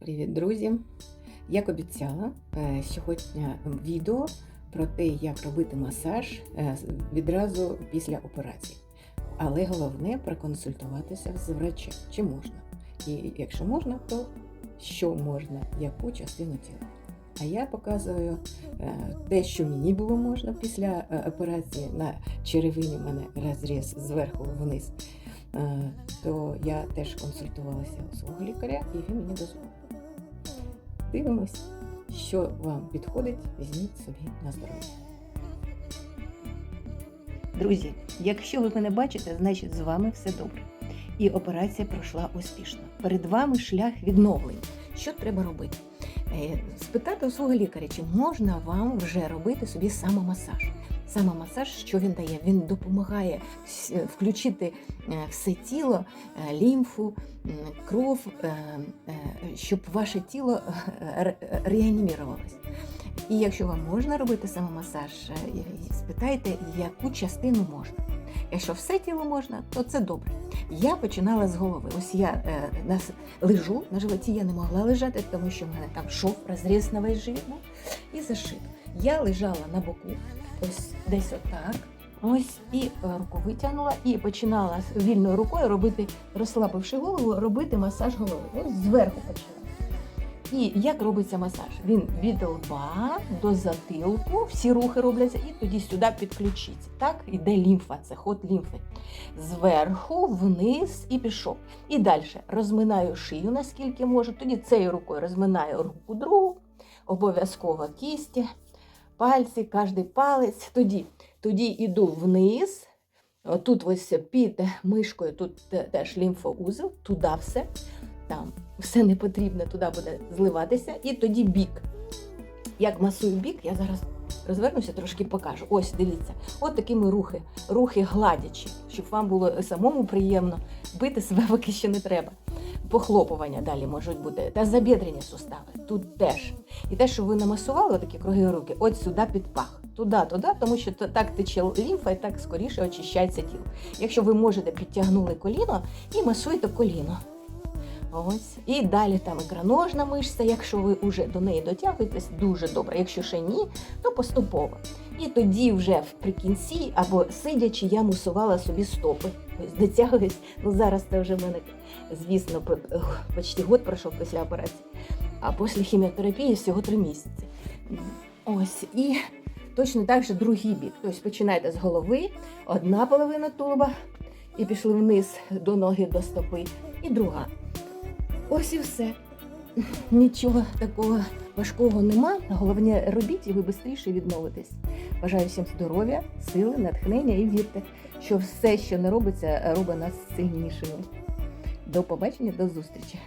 Привіт, друзі! Як обіцяла, е, сьогодні відео про те, як робити масаж е, відразу після операції. Але головне проконсультуватися з врачем, чи можна. І якщо можна, то що можна, яку частину тіла. А я показую е, те, що мені було можна після операції на черевині в мене розріз зверху вниз. То я теж консультувалася у свого лікаря, і він мені дозволив. Дивимось, що вам підходить, візьміть собі на здоров'я. Друзі, якщо ви мене бачите, значить з вами все добре. І операція пройшла успішно. Перед вами шлях відновлення. Що треба робити? Е, Спитати у свого лікаря, чи можна вам вже робити собі самомасаж. Самомасаж, що він дає? Він допомагає включити е, все тіло, е, лімфу, кров, е, е, щоб ваше тіло е, реанімірувалось. І якщо вам можна робити самомасаж, е, спитайте, яку частину можна. Якщо все тіло можна, то це добре. Я починала з голови. Ось я е, нас лежу на животі, я не могла лежати, тому що в мене там шов, розріз на весь живіт був і зашит. Я лежала на боку, ось десь отак. Ось і е, руку витягнула і починала вільною рукою робити, розслабивши голову, робити масаж голови. Ось зверху почала. І як робиться масаж? Він від лба до затилку, всі рухи робляться, і тоді сюди підключиться. Так, іде лімфа, це ход лімфи. Зверху, вниз і пішов. І далі розминаю шию, наскільки можу. Тоді цією рукою розминаю руку другу, обов'язково кісті, пальці, кожний палець. Тоді, тоді йду вниз. Тут ось під мишкою, тут теж лімфоузел, туди все. Там все не потрібне туди буде зливатися. І тоді бік. Як масую бік, я зараз розвернуся, трошки покажу. Ось, дивіться, от такими рухи, рухи гладячі, щоб вам було самому приємно. Бити себе поки що не треба. Похлопування далі можуть бути. Та забідрені сустави. Тут теж. І те, що ви намасували такі круги руки, от сюди під пах. Туди, туди, тому що так тече лімфа і так скоріше очищається тіло. Якщо ви можете підтягнули коліно і масуєте коліно. Ось. І далі там ікроножна мишця, якщо ви вже до неї дотягуєтесь, дуже добре. Якщо ще ні, то поступово. І тоді вже вприкінці або сидячи, я мусувала собі стопи. Ось дотягуюсь. Ну зараз це вже в мене, звісно, почти год пройшов після операції. А після хіміотерапії всього три місяці. Ось. І точно так же другий бік. Тобто починайте з голови, одна половина тулуба, і пішли вниз до ноги, до стопи, і друга. Ось і все. Нічого такого важкого нема. Головне, робіть і ви швидше відновитесь. Бажаю всім здоров'я, сили, натхнення і вірте, що все, що не робиться, робить нас сильнішими. До побачення, до зустрічі!